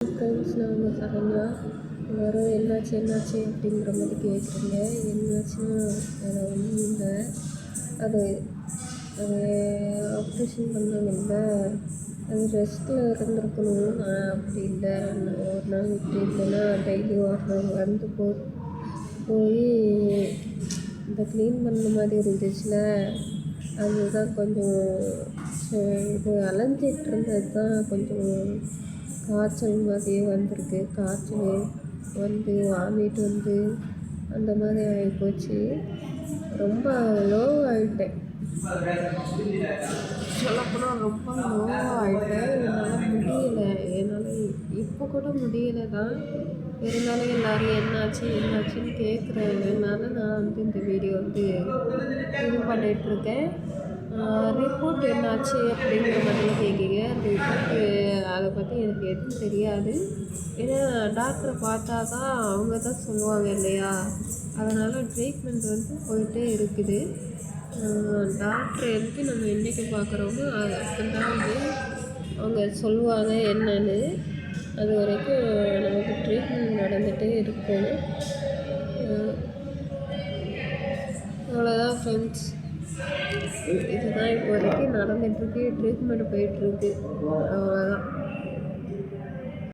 Friends நான் உங்கள் சரண்யா எல்லாரும் என்னாச்சு என்னாச்சு அப்படிங்கிற மாதிரி கேட்குறீங்க என்னாச்சுன்னா வேறு ஒன்றும் இல்லை அது அது ஆப்ரேஷன் பண்ணாங்கல்ல அது ரெஸ்ட்டில் இருந்திருக்கணும் நான் அப்படி இல்லை ஒரு நாள் இப்படி இல்லைன்னா டெய்லி ஒரு நாள் வந்து போ போய் இந்த க்ளீன் பண்ண மாதிரி இருந்துச்சுல அதுதான் கொஞ்சம் இது அலைஞ்சிட்டு இருந்தது தான் கொஞ்சம் காய்ச்சல் மாதிரியே வந்திருக்கு. காய்ச்சல் வந்து வாமிட் வந்து அந்த மாதிரி ஆகிப்போச்சு ரொம்ப லோ ஆகிட்டேன் சொல்லப்போனால் ரொம்ப லோ ஆகிட்டேன் என்னால் முடியலை. என்னால் இப்போ கூட முடியலை தான். இருந்தாலும் எல்லோரும் என்னாச்சு என்னாச்சுன்னு கேட்குறதுனால நான் வந்து இந்த வீடியோ வந்து இது பண்ணிகிட்ருக்கேன் ரிப்போர்ட் என்னாச்சு அப்படிங்கிற மாதிரி அதை பற்றி எனக்கு எதுவும் தெரியாது. ஏன்னா டாக்டரை பார்த்தா தான் அவங்க தான் சொல்லுவாங்க இல்லையா? அதனால் ட்ரீட்மெண்ட் வந்து போயிட்டே இருக்குது. டாக்டரை எதுக்கு நம்ம என்றைக்கு பார்க்குறோமோ அது அப்போதான் வந்து அவங்க சொல்லுவாங்க என்னன்னு. அது வரைக்கும் நமக்கு ட்ரீட்மெண்ட் நடந்துகிட்டே இருக்கும். அவ்வளோதான் ஃப்ரெண்ட்ஸ் இதுதான் இப்போ வரைக்கும் நடந்துகிட்ருக்கு ட்ரீட்மெண்ட் போயிட்டுருக்கு அவ்வளோதான்